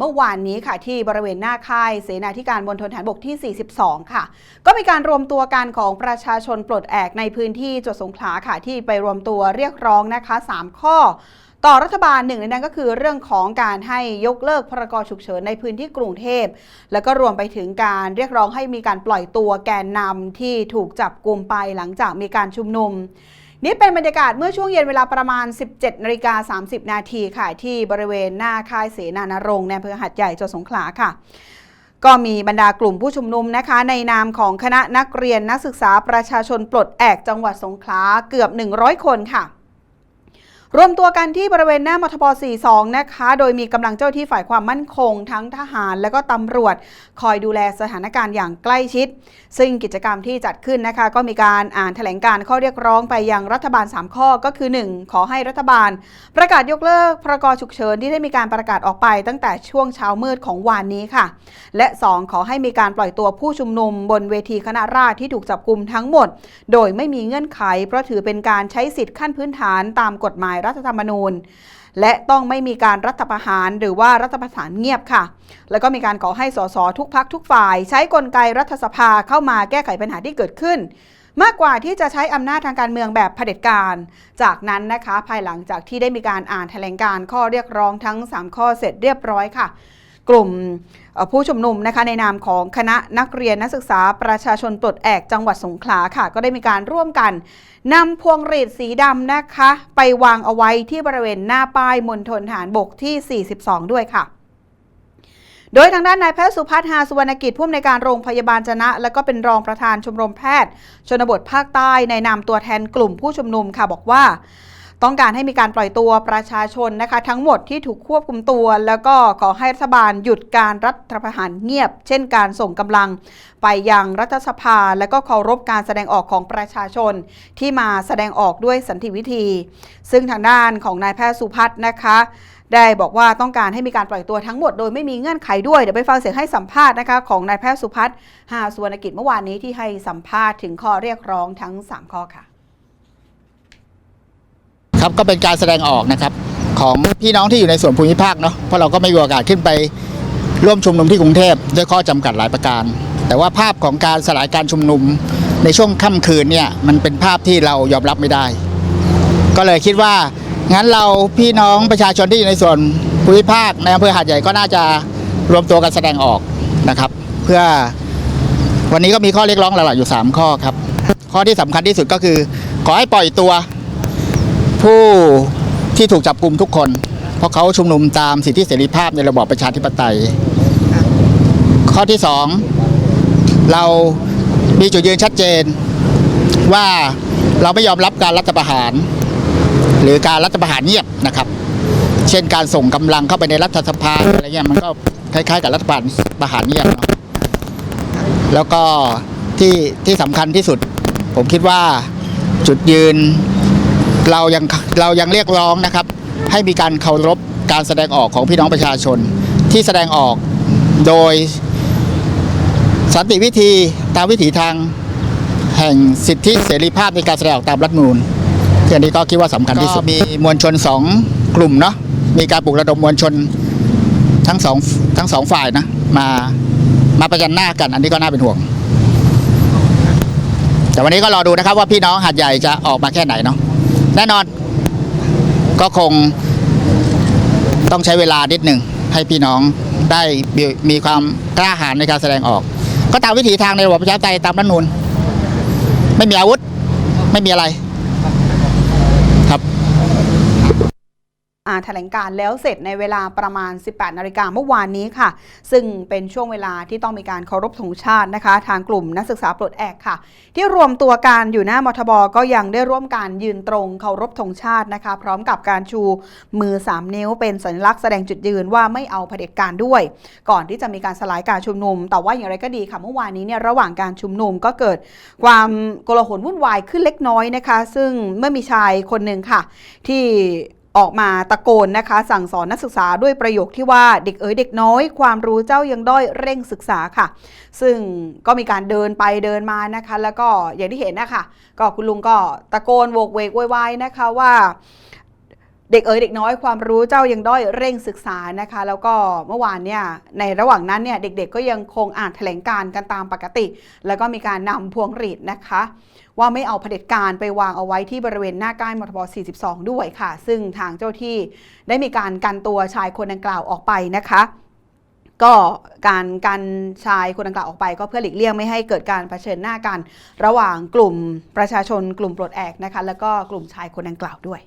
เมื่อวานนี้ค่ะที่บริเวณหน้าค่ายเสนาธิการมณฑลฐานบกที่ 42 ค่ะ ก็มีการรวมตัวกันของประชาชนปลดแอกในพื้นที่จังหวัดสงขลาค่ะที่ไปรวมตัวเรียกร้องนะคะ 3 ข้อต่อรัฐบาลหนึ่งในนั้นก็คือเรื่องของการให้ยกเลิกพรกฉุกเฉินในพื้นที่กรุงเทพ แล้วก็รวมไปถึงการเรียกร้องให้มีการปล่อยตัวแกนนำที่ถูกจับกลุ่มไปหลังจากมีการชุมนุม นี่เป็นบรรยากาศเมื่อช่วงเย็นเวลาประมาณ 17นาฬิกา30 นาทีค่ะที่บริเวณหน้าค่ายเสนานรงค์ในอำเภอหัดใหญ่จังหวัดสงขลาค่ะ ก็มีบรรดากลุ่มผู้ชุมนุมนะคะ ในนามของคณะนักเรียนนักศึกษาประชาชนปลดแอกจังหวัดสงขลาเกือบ 100 คนค่ะ รวมตัวกันที่บริเวณหน้ามทบ 42 นะคะ โดยมีกำลังเจ้าที่ฝ่ายความมั่นคง ทั้งทหารและก็ตำรวจ คอยดูแลสถานการณ์อย่างใกล้ชิด ซึ่งกิจกรรมที่จัดขึ้นนะคะ ก็มีการอ่านแถลงการข้อเรียกร้องไปยังรัฐบาล 3 ข้อก็คือ 1. ขอให้รัฐบาล ประกาศยกเลิกพรกฉุกเฉินที่ได้มีการประกาศออกไปตั้งแต่ช่วงเช้ามืดของวานนี้ค่ะ และ 2. ขอให้มีการปล่อยตัวผู้ชุมนุม บนเวทีคณะราษฎรที่ถูกจับกลุมทั้งหมด โดยไม่มีเงื่อนไข เพราะถือเป็นการใช้สิทธิ์ขั้นพื้นฐานตามกฎหมายรัฐธรรมนูญ และต้องไม่มีการรัฐประหารหรือว่ารัฐประหารเงียบค่ะ แล้วก็มีการขอให้สสทุกพักทุกฝ่าย ใช้กลไกรัฐสภาเข้ามาแก้ไขปัญหาที่เกิดขึ้น มากกว่าที่จะใช้อำนาจทางการเมืองแบบเผด็จการ จากนั้นนะคะ ภายหลังจากที่ได้มีการอ่านแถลงการข้อเรียกร้องทั้ง 3 ข้อเสร็จเรียบร้อยค่ะ กลุ่มผู้ชุมนุมนะคะในนามของคณะนักเรียนนักศึกษาประชาชนปลดแอกจังหวัดสงขลาค่ะ ก็ได้มีการร่วมกันนำพวงหรีดสีดำนะคะ ไปวางเอาไว้ที่บริเวณหน้าป้ายมณฑลฐานบกที่ 42 ด้วยค่ะโดยทางด้านนายแพทย์สุพัฒน์หาสุวรรณกิจผู้อำนวยการโรงพยาบาลจนะ และก็เป็นรองประธานชมรมแพทย์ ชนบทภาคใต้ในนามตัวแทนกลุ่มผู้ชุมนุมค่ะบอกว่า ต้องการให้มีการปล่อยตัวประชาชนนะคะ ทั้งหมดที่ถูกควบคุมตัว แล้วก็ขอให้รัฐบาลหยุดการรัฐประหารเงียบ เช่นการส่งกำลังไปยังรัฐสภา และก็เคารพการแสดงออกของประชาชนที่มาแสดงออกด้วยสันติวิธี ซึ่งทางด้านของนายแพทย์สุพัฒน์นะคะได้บอกว่าต้องการให้มีการปล่อยตัวทั้งหมดโดยไม่มีเงื่อนไขด้วย เดี๋ยวไปฟังเสียงให้สัมภาษณ์นะคะของนายแพทย์สุพัฒน์หาสุวรรณกิจเมื่อวานนี้ที่ให้สัมภาษณ์ถึงข้อเรียกร้องทั้ง 3 ข้อค่ะ ครับก็เป็นการแสดงออกนะครับของพี่น้องที่อยู่ในส่วนภูมิภาคเนาะเพราะเราก็ไม่มีโอกาสขึ้นไปร่วมชุมนุมที่กรุงเทพด้วยข้อจำกัดหลายประการ แต่ว่าภาพของการสลายการชุมนุมในช่วงค่ำคืนเนี่ยมันเป็นภาพที่เรายอมรับไม่ได้ ก็เลยคิดว่างั้นเราพี่น้องประชาชนที่อยู่ในส่วนภูมิภาคในอำเภอหาดใหญ่ก็น่าจะรวมตัวกันแสดงออกนะครับ เพื่อวันนี้ก็มีข้อเรียกร้องหลักๆอยู่ 3 ข้อครับ ข้อที่สำคัญที่สุดก็คือ ขอให้ปล่อยตัว ผู้ที่ถูกจับกลุ่มทุกคน เพราะเขาชุมนุมตามสิทธิเสรีภาพในระบอบประชาธิปไตย ข้อที่สองเรามีจุดยืนชัดเจนว่าเราไม่ยอมรับการรัฐประหาร หรือการรัฐประหารเงียบนะครับ เช่นการส่งกำลังเข้าไปในรัฐสภาอะไรเงี้ยมันก็คล้ายๆ กับรัฐประหารประหารเงียบเนาะแล้วก็ที่ที่สำคัญที่สุด ผมคิดว่าจุดยืน เรายังเรายังเรียกร้องนะครับ ให้มีการเคารพการแสดงออกของพี่น้องประชาชน ที่แสดงออกโดยสันติวิธีตามวิถีทางแห่งสิทธิเสรีภาพในการแสดงออกตามรัฐมนูญที่อันนี้ก็คิดว่าสำคัญที่สุดมีมวลชนสองกลุ่มเนาะมีการปลุกระดมมวลชนทั้งสองทั้งสองฝ่ายนะมามาประจันหน้ากัน อันนี้ก็น่าเป็นห่วง แต่วันนี้ก็รอดูนะครับว่าพี่น้องหาดใหญ่จะออกมาแค่ไหนเนาะ แน่นอน ก็คงต้องใช้เวลานิดหนึ่งให้พี่น้องได้มีความกล้าหาญในการแสดงออก ก็ตามวิถีทางในระบบประชาธิปไตยตามรัฐนูนไม่มีอาวุธ ไม่มีอะไร ครับ อ่าน แถลงการแล้วเสร็จในเวลาประมาณ 18 นาฬิกาเมื่อวานนี้ค่ะ ซึ่งเป็นช่วงเวลาที่ต้องมีการเคารพธงชาตินะคะ ทางกลุ่มนักศึกษาปลดแอกค่ะ ที่รวมตัวกันอยู่หน้ามทบก็ยังได้ร่วมการยืนตรงเคารพธงชาตินะคะ พร้อมกับการชูมือ 3 นิ้วเป็นสัญลักษณ์แสดงจุดยืนว่าไม่เอาเผด็จการด้วย ก่อนที่จะมีการสลายการชุมนุม แต่ว่าอย่างไรก็ดีค่ะเมื่อวานนี้เนี่ยระหว่างการชุมนุมก็เกิดความโกลาหลวุ่นวายขึ้นเล็กน้อยนะคะ ซึ่งเมื่อมีชายคนหนึ่งค่ะ ที่ ออกมาตะโกนนะคะ สั่งสอนนักศึกษาด้วยประโยคที่ว่าเด็กเอ๋ยเด็กน้อย ความรู้เจ้ายังด้อยเร่งศึกษาค่ะ ซึ่งก็มีการเดินไปเดินมานะคะ แล้วก็อย่างที่เห็นนะคะก็คุณลุงก็ตะโกนโวกเวกวยวายนะคะว่า เด็กเอ๋ยเด็กน้อยความรู้เจ้ายังด้อยเร่งศึกษานะคะ แล้วก็เมื่อวานเนี่ยในระหว่างนั้นเนี่ยเด็กๆก็ยังคงอ่านแถลงการ์กันตามปกติ แล้วก็มีการนำพวงหรีดนะคะ ว่าไม่เอาเผด็จการไปวางเอาไว้ที่บริเวณหน้าใกล้มทบ 42 ด้วยค่ะ ซึ่งทางเจ้าที่ได้มีการกันตัวชายคนดังกล่าวออกไปนะคะก็การกันชายคนดังกล่าวออกไปก็เพื่อหลีกเลี่ยงไม่ให้เกิดการเผชิญหน้ากัน ระหว่างกลุ่มประชาชนกลุ่มปลดแอกนะคะแล้วก็กลุ่มชายคนดังกล่าวด้วย